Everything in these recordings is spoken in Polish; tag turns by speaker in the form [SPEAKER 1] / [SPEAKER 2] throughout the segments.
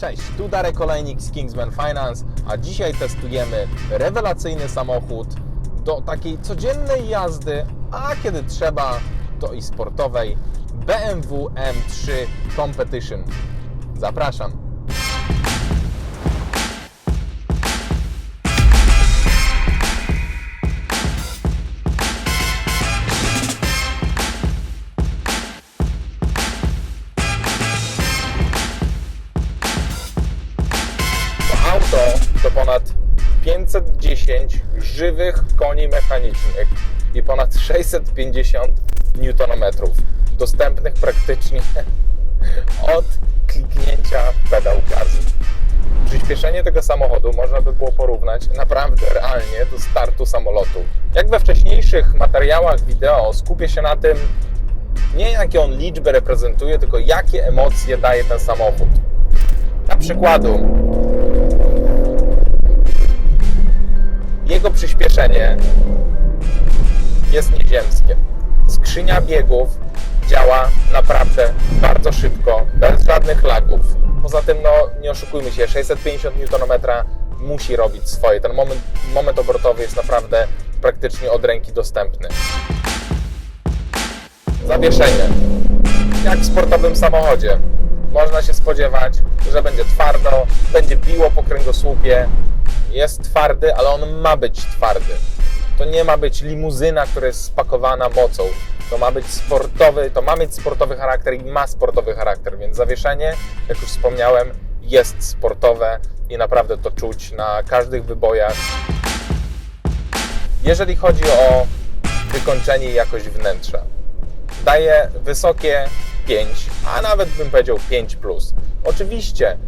[SPEAKER 1] Cześć, tu Darek Olejnik z Kingsman Finance, a dzisiaj testujemy rewelacyjny samochód do takiej codziennej jazdy, a kiedy trzeba, to i sportowej BMW M3 Competition. Zapraszam. To ponad 510 żywych koni mechanicznych i ponad 650 Nm, dostępnych praktycznie od kliknięcia pedał gazu. Przyspieszenie tego samochodu można by było porównać naprawdę realnie do startu samolotu. Jak we wcześniejszych materiałach wideo skupię się na tym, nie jakie on liczby reprezentuje, tylko jakie emocje daje ten samochód. Na przykładu, jego przyspieszenie jest nieziemskie. Skrzynia biegów działa naprawdę bardzo szybko, bez żadnych lagów. Poza tym, no nie oszukujmy się, 650 Nm musi robić swoje. Ten moment, moment obrotowy jest naprawdę praktycznie od ręki dostępny. Zawieszenie. Jak w sportowym samochodzie. Można się spodziewać, że będzie twardo, będzie biło po kręgosłupie. Jest twardy, ale on ma być twardy. To nie ma być limuzyna, która jest spakowana mocą. To ma być sportowy, to ma mieć sportowy charakter i ma sportowy charakter, więc zawieszenie, jak już wspomniałem, jest sportowe i naprawdę to czuć na każdych wybojach. Jeżeli chodzi o wykończenie i jakość wnętrza, daje wysokie 5, a nawet bym powiedział 5. Plus. Oczywiście,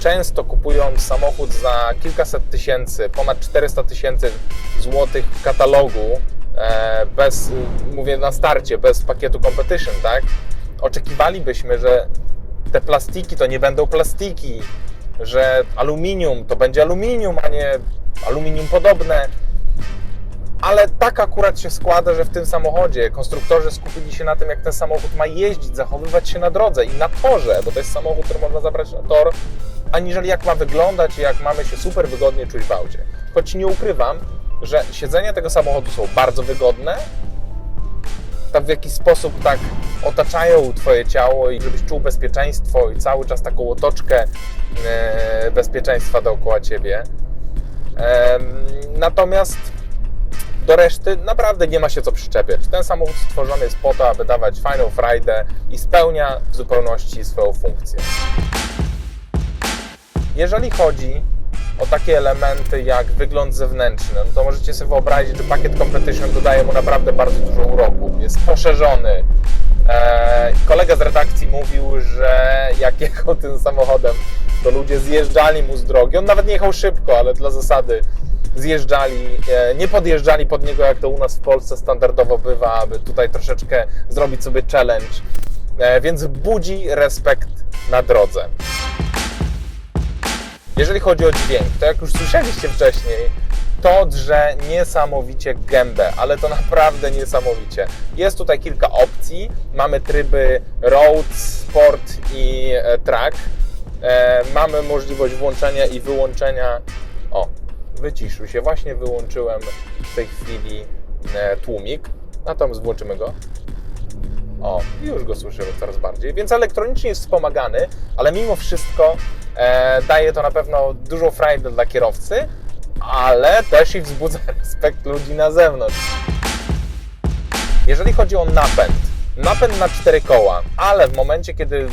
[SPEAKER 1] często kupując samochód za kilkaset tysięcy, ponad 400 tysięcy złotych w katalogu, e, bez, mówię na starcie, bez pakietu competition, tak? Oczekiwalibyśmy, że te plastiki to nie będą plastiki, że aluminium to będzie aluminium, a nie aluminium podobne ale tak akurat się składa, że w tym samochodzie konstruktorzy skupili się na tym, jak ten samochód ma jeździć, zachowywać się na drodze i na torze, bo to jest samochód, który można zabrać na tor, aniżeli jak ma wyglądać i jak mamy się super wygodnie czuć w aucie. Choć nie ukrywam, że siedzenia tego samochodu są bardzo wygodne, tak w jakiś sposób tak otaczają Twoje ciało i żebyś czuł bezpieczeństwo i cały czas taką otoczkę e, bezpieczeństwa dookoła Ciebie. Natomiast do reszty naprawdę nie ma się co przyczepiać. Ten samochód stworzony jest po to, aby dawać fajną frajdę i spełnia w zupełności swoją funkcję. Jeżeli chodzi o takie elementy jak wygląd zewnętrzny, no to możecie sobie wyobrazić, że pakiet Competition dodaje mu naprawdę bardzo dużo uroku. Jest poszerzony. Eee, kolega z redakcji mówił, że jak jechał tym samochodem, to ludzie zjeżdżali mu z drogi. On nawet nie jechał szybko, ale dla zasady zjeżdżali, e, nie podjeżdżali pod niego, jak to u nas w Polsce standardowo bywa, aby tutaj troszeczkę zrobić sobie challenge. E, Więc budzi respekt na drodze. Jeżeli chodzi o dźwięk, to jak już słyszeliście wcześniej, to drze niesamowicie gębę, ale to naprawdę niesamowicie. Jest tutaj kilka opcji. Mamy tryby Road, Sport i e, Track. E, mamy możliwość włączenia i wyłączenia. O, wyciszył się. Właśnie wyłączyłem w tej chwili e, tłumik. Natomiast włączymy go. O, już go słyszymy coraz bardziej. Więc elektronicznie jest wspomagany, ale mimo wszystko daje to na pewno dużą frajdę dla kierowcy, ale też i wzbudza respekt ludzi na zewnątrz. Jeżeli chodzi o napęd, napęd na cztery koła, ale w momencie, kiedy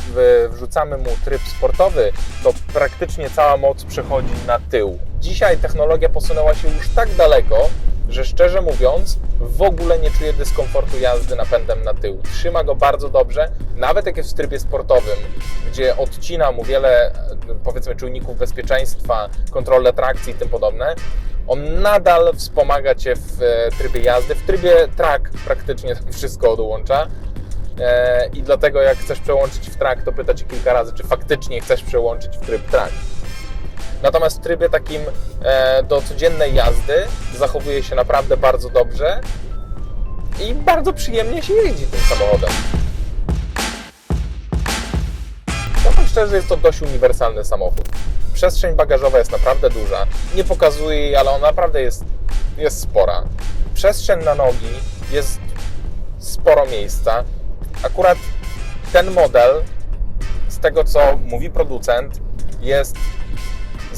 [SPEAKER 1] wrzucamy mu tryb sportowy, to praktycznie cała moc przechodzi na tył. Dzisiaj technologia posunęła się już tak daleko, że szczerze mówiąc, w ogóle nie czuję dyskomfortu jazdy napędem na tył. Trzyma go bardzo dobrze, nawet jak jest w trybie sportowym, gdzie odcina mu wiele, powiedzmy, czujników bezpieczeństwa, kontrolę trakcji i tym podobne. On nadal wspomaga Cię w e, trybie jazdy. W trybie track praktycznie wszystko odłącza. E, I dlatego jak chcesz przełączyć w track, to pyta Cię kilka razy, czy faktycznie chcesz przełączyć w tryb track. Natomiast w trybie takim e, do codziennej jazdy zachowuje się naprawdę bardzo dobrze i bardzo przyjemnie się jeździ tym samochodem. Tam szczerze, jest to dość uniwersalny samochód. Przestrzeń bagażowa jest naprawdę duża. Nie pokazuje jej, ale ona naprawdę jest, jest spora. Przestrzeń na nogi jest sporo miejsca. Akurat ten model, z tego co mówi producent, jest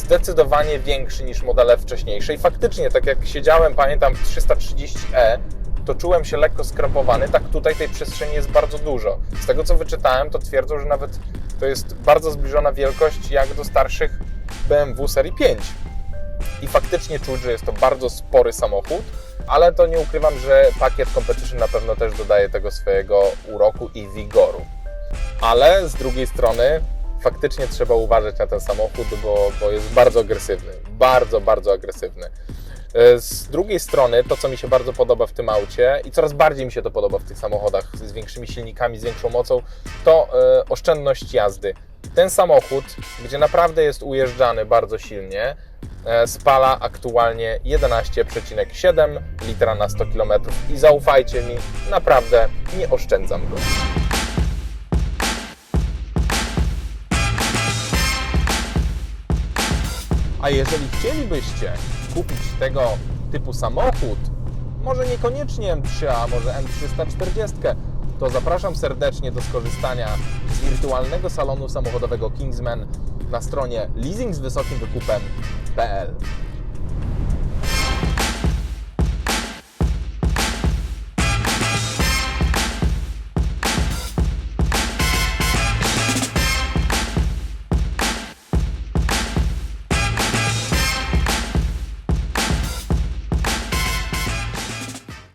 [SPEAKER 1] zdecydowanie większy niż modele wcześniejsze. I faktycznie, tak jak siedziałem, pamiętam, w 330e, to czułem się lekko skrępowany. Tak tutaj tej przestrzeni jest bardzo dużo. Z tego co wyczytałem, to twierdzą, że nawet to jest bardzo zbliżona wielkość jak do starszych BMW serii 5. I faktycznie czuć, że jest to bardzo spory samochód, ale to nie ukrywam, że pakiet Competition na pewno też dodaje tego swojego uroku i wigoru. Ale z drugiej strony faktycznie trzeba uważać na ten samochód, bo, bo jest bardzo agresywny. Bardzo, bardzo agresywny. E, Z drugiej strony, to co mi się bardzo podoba w tym aucie i coraz bardziej mi się to podoba w tych samochodach z większymi silnikami, z większą mocą, to e, oszczędność jazdy. Ten samochód, gdzie naprawdę jest ujeżdżany bardzo silnie, e, spala aktualnie 11,7 litra na 100 km i zaufajcie mi, naprawdę nie oszczędzam go. A jeżeli chcielibyście kupić tego typu samochód, może niekoniecznie M3, a może M340, to zapraszam serdecznie do skorzystania z wirtualnego salonu samochodowego Kingsman na stronie leasingzwysokimwykupem.pl.